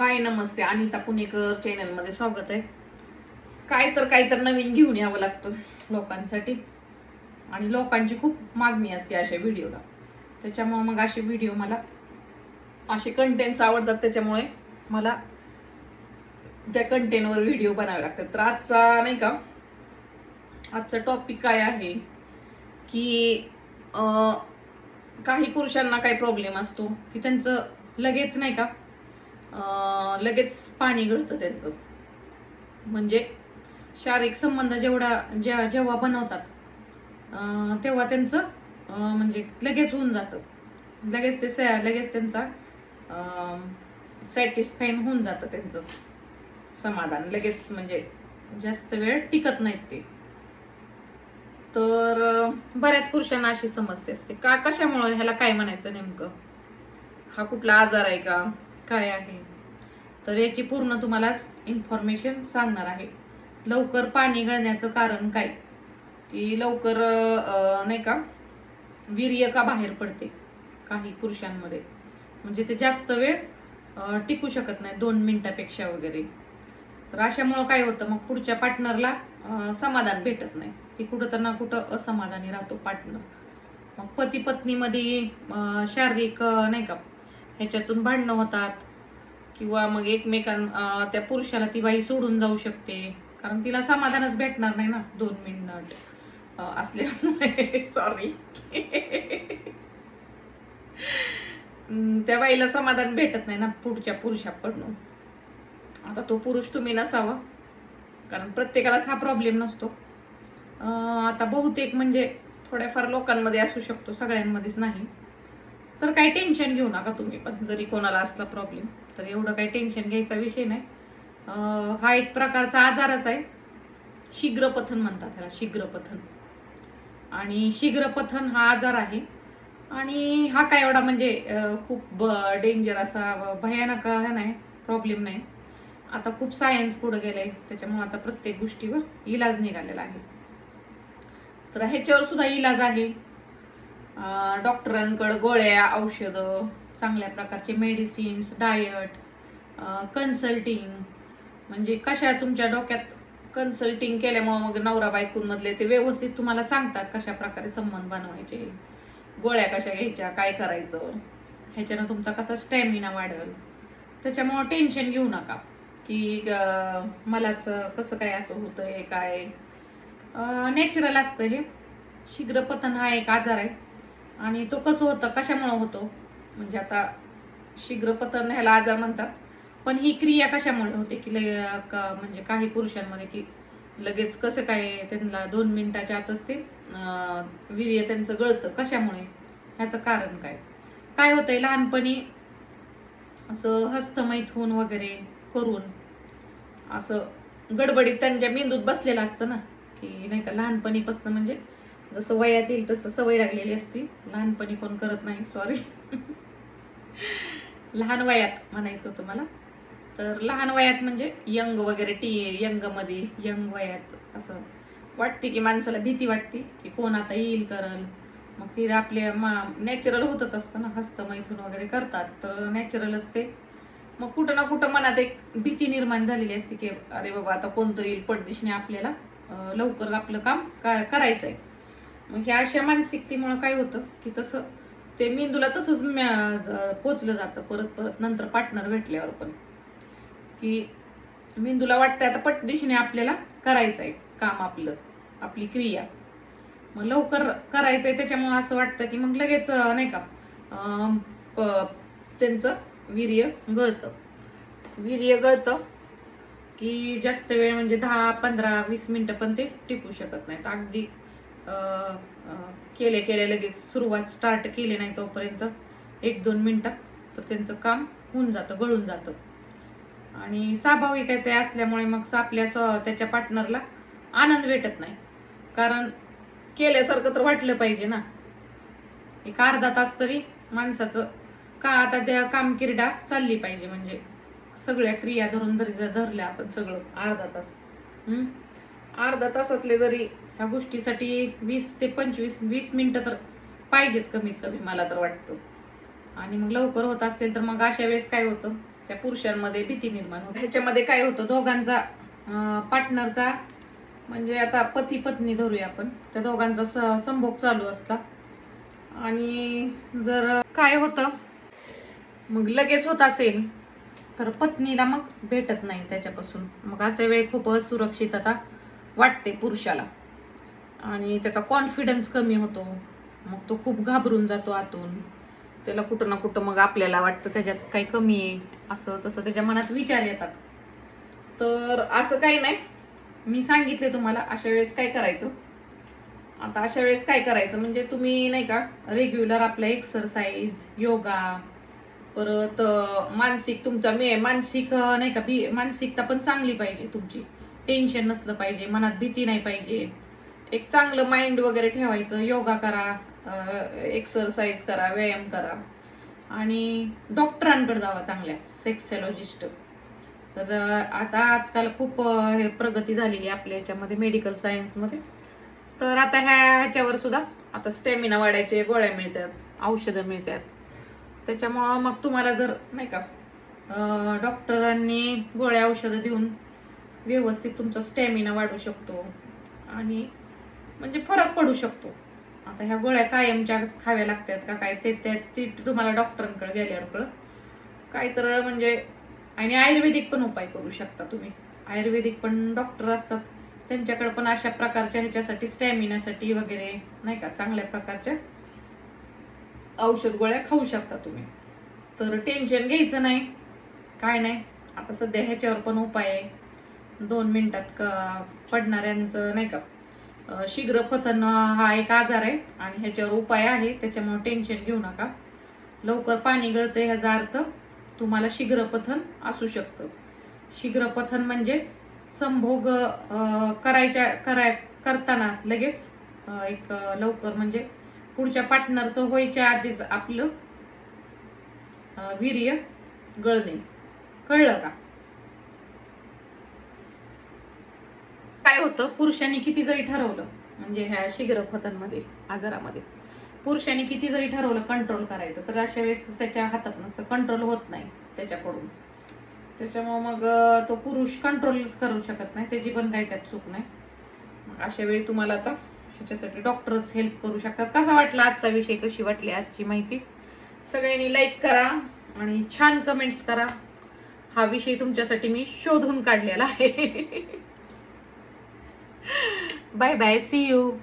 हाय नमस्ते. अनिता पुणेकर चॅनलमध्ये स्वागत आहे. काय तर काय तर नवीन घेऊन यावं लागतं लोकांसाठी. आणि लोकांची खूप मागणी असते अशा व्हिडिओला. त्याच्यामुळे मग असे व्हिडिओ मला असे कंटेंट्स आवडतात. त्याच्यामुळे मला त्या कंटेंटवर व्हिडिओ बनावे लागतात. तर आजचा नाही का आजचा टॉपिक काय आहे की काही पुरुषांना काही प्रॉब्लेम असतो की त्यांचं लगेच नाही का लगेच पाणी गळतं त्यांचं. म्हणजे शारीरिक संबंध जेवढा ज्या जेव्हा बनवतात तेव्हा त्यांचं म्हणजे लगेच होऊन जातं. लगेच ते स- लगेच त्यांचा सॅटिस्फाईन होऊन जातं त्यांचं समाधान. लगेच म्हणजे जास्त वेळ टिकत नाहीत ते. तर बऱ्याच पुरुषांना अशी समस्या असते. का कशामुळे ह्याला काय म्हणायचं नेमकं? हा कुठला आजार आहे का? काय आहे? तर याची पूर्ण तुम्हालाच इन्फॉर्मेशन सांगणार आहे. लवकर पाणी गळण्याचं कारण काय? की लवकर नाही का वीर्य का बाहेर पडते काही पुरुषांमध्ये? म्हणजे ते जास्त वेळ टिकू शकत नाही दोन मिनिटापेक्षा वगैरे. तर अशामुळं काय होतं? मग पुढच्या पार्टनरला समाधान भेटत नाही. ती कुठं तर ना कुठं असमाधानी राहतो पार्टनर मग पती पत्नीमध्ये शारीरिक नाही का ह्याच्यातून भांडणं होतात. किंवा मग एकमेकां त्या पुरुषाला ती बाई सोडून जाऊ शकते. कारण तिला समाधानच भेटणार नाही ना दोन मिनिट. असल्यामुळे. सॉरी त्या बाईला समाधान भेटत नाही ना पुढच्या पुरुषाकडून. आता तो पुरुष तुम्ही नसावा. कारण प्रत्येकालाच हा प्रॉब्लेम नसतो. आता बहुतेक म्हणजे थोड्याफार लोकांमध्ये असू शकतो सगळ्यांमध्येच नाही. तर काही टेन्शन घेऊ नका तुम्ही पण. जरी कोणाला असला प्रॉब्लेम तर एवढं काही टेन्शन घ्यायचा विषय नाही. हा एक प्रकारचा आजारच आहे. शीघ्रपथन म्हणतात ह्याला शीघ्रपथन. आणि शीघ्रपथन हा आजार आहे. आणि हा काय एवढा म्हणजे खूप डेंजर असा भयानक हा नाही प्रॉब्लेम नाही. आता खूप सायन्स पुढे गेलंय. त्याच्यामुळे आता प्रत्येक गोष्टीवर इलाज निघालेला आहे. तर ह्याच्यावर सुद्धा इलाज आहे. डॉक्टरांकडं गोळ्या औषधं चांगल्या प्रकारचे मेडिसिन्स डायट कन्सल्टिंग म्हणजे कशा तुमच्या डोक्यात कन्सल्टिंग केल्यामुळं मग नवरा बायकोंमधले ते व्यवस्थित तुम्हाला सांगतात कशा प्रकारे संबंध बनवायचे गोळ्या कशा घ्यायच्या काय करायचं. ह्याच्यानं तुमचा कसा स्टॅमिना वाढेल. त्याच्यामुळं टेन्शन घेऊ नका. की मलाच कसं काय असं होतंय काय? नॅचरल असतं हे. शीघ्रपतन हा एक आजार आहे. आणि तो कसं होतं कशामुळं होतो? म्हणजे आता शीघ्र पतन ह्याला आजार म्हणतात. पण ही क्रिया कशामुळे होते की ल- का म्हणजे काही पुरुषांमध्ये की लगेच कसं काय त्यांना दोन मिनिटाच्या आतच ते वीर्य त्यांचं गळतं कशामुळे? ह्याचं कारण काय? काय होतंय लहानपणी असं हस्तमैथून वगैरे करून असं गडबडीत त्यांच्या मेंदूत बसलेलं असतं ना की नाही का लहानपणीपासनं म्हणजे जसं वयात येईल तसं सवय लागलेली असती. लहानपणी कोण करत नाही सॉरी लहान वयात म्हणायचं होतं मला. तर लहान वयात म्हणजे यंग वगैरे टी यंगमध्ये यंग वयात असं वाटते की माणसाला भीती वाटते की कोण आता येईल करल. मग ते आपले नॅचरल होतच असतं ना. हस्तमैथून वगैरे करतात तर नॅचरलच ते. मग कुठं ना कुठं मनात एक भीती निर्माण झालेली असते की अरे बाबा आता कोणतरी येईल पटदिशीने आपल्याला. लवकर आपलं काम का- आहे मग ह्या अशा मानसिकतेमुळं काय होतं की तसं ते मेंदूला तसंच म्या- पोचलं जातं. परत परत नंतर पार्टनर भेटल्यावर पण. की मेंदूला वाटतं आता पटदिशीने आपल्याला करायचं आहे काम आपलं आपली क्रिया. मग लवकर करायचं आहे त्याच्यामुळं असं वाटतं की मग लगेच नाही का प- त्यांचं वीर्य गळतं. वीर्य गळतं की जास्त वेळ म्हणजे दहा पंधरा वीस मिनटं पण ते टिकू शकत नाहीत. अगदी केले केले लगेच सुरुवात स्टार्ट केली नाही तोपर्यंत. एक दोन मिनटात तर त्यांचं काम होऊन जातं गळून जातं. आणि स्वाभाविकच आहे असल्यामुळे मग आपल्या स्व- त्याच्या पार्टनरला आनंद भेटत नाही. कारण केल्यासारखं तर वाटलं पाहिजे ना. एक अर्धा तास तरी माणसाचं का आता त्या कामकिरडा चालली पाहिजे म्हणजे. सगळ्या क्रिया धरून धरी धरल्या आपण सगळं. अर्धा तास. अर्धा तासातले जरी ह्या गोष्टीसाठी वीस ते पंचवीस वीस मिनटं तर पाहिजेत कमीत कमी मला तर वाटतं. आणि मग लवकर होत असेल तर मग अशा वेळेस काय होतं? त्या पुरुषांमध्ये भीती निर्माण होते. ह्याच्यामध्ये काय होतं? दोघांचा पार्टनरचा म्हणजे आता पती पत्नी धरूया आपण. त्या दोघांचा स- संभोग चालू असता आणि जर काय होतं? मग लगेच होत असेल तर पत्नीला मग भेटत नाही त्याच्यापासून. मग अशा वेळी खूप असुरक्षितता वाटते पुरुषाला. आणि त्याचा कॉन्फिडन्स कमी होतो. मग तो खूप घाबरून जातो आतून. त्याला कुठं ना कुठं मग आपल्याला वाटतं त्याच्यात काही कमी आहे असं तसं त्याच्या मनात विचार येतात. तर असं काही नाही. मी सांगितले तुम्हाला अशा वेळेस काय करायचं? आता अशा वेळेस काय करायचं? म्हणजे तुम्ही नाही का रेग्युलर आपलं एक्सरसाइज योगा परत मानसिक तुमचा मे मानसिक नाही का बी मानसिकता पण चांगली पाहिजे तुमची. टेन्शन नसलं पाहिजे मनात भीती नाही पाहिजे. एक चांगलं माइंड वगैरे ठेवायचं. योगा करा एक्सरसाइज करा व्यायाम करा. आणि डॉक्टरांकडे जावा चांगल्या. सेक्सेलॉजिस्ट तर आता आजकाल खूप हे प्रगती झालेली आहे आपल्या याच्यामध्ये मेडिकल सायन्समध्ये तर आता ह्या ह्याच्यावर सुद्धा आता स्टॅमिना वाढायचे गोळ्या मिळतात औषधं मिळतात. त्याच्यामुळं मग तुम्हाला जर नाही का डॉक्टरांनी गोळ्या औषधं देऊन व्यवस्थित तुमचा स्टॅमिना वाढू शकतो. आणि म्हणजे फरक पडू शकतो. आता ह्या गोळ्या कायमच्या खाव्या लागतात का काय ते ती तुम्हाला डॉक्टरांकडे गेल्यावर कळत. काय तर म्हणजे आणि आयुर्वेदिक पण उपाय करू शकता तुम्ही. आयुर्वेदिक पण डॉक्टर असतात. त्यांच्याकडे पण अशा प्रकारच्या ह्याच्यासाठी स्टॅमिनासाठी वगैरे नाही का चांगल्या प्रकारच्या औषध गोळ्या खाऊ शकता तुम्ही. तर टेन्शन घ्यायचं नाही. काय नाही. आता सध्या ह्याच्यावर पण उपाय आहे. दोन मिनिटात क- पडणाऱ्यांचं नाही का शीघ्रपतन हा एक आजार आहे आणि ह्याच्यावर उपाय आहे त्याच्यामुळे टेन्शन घेऊ नका. लवकर पाणी गळतं ह्याचा अर्थ तुम्हाला शीघ्रपथन असू शकतं. शीघ्रपथन म्हणजे संभोग करायच्या कराय करताना लगेच एक लवकर म्हणजे पुढच्या पार्टनरचं व्हायच्या आधीच आपलं वीर्य गळणे. कळलं का? काय होतं? पुरुषांनी किती जरी ठरवलं म्हणजे ह्या शीघ्रपथांमध्ये आजारामध्ये पुरुषांनी किती जरी ठरवलं कंट्रोल करायचं तर अशा वेळेस त्याच्या हातात नसतं कंट्रोल होत नाही त्याच्याकडून. त्याच्यामुळे मग तो पुरुष कंट्रोलच करू शकत नाही त्याची पण काही त्यात चूक नाही. अशा वेळी तुम्हाला आता ह्याच्यासाठी डॉक्टर्स हेल्प करू शकतात. कसा वाटला आजचा विषय? कशी वाटली आजची माहिती? सगळ्यांनी लाईक करा आणि छान कमेंट्स करा. हा विषय तुमच्यासाठी मी शोधून काढलेला आहे. bye bye see you.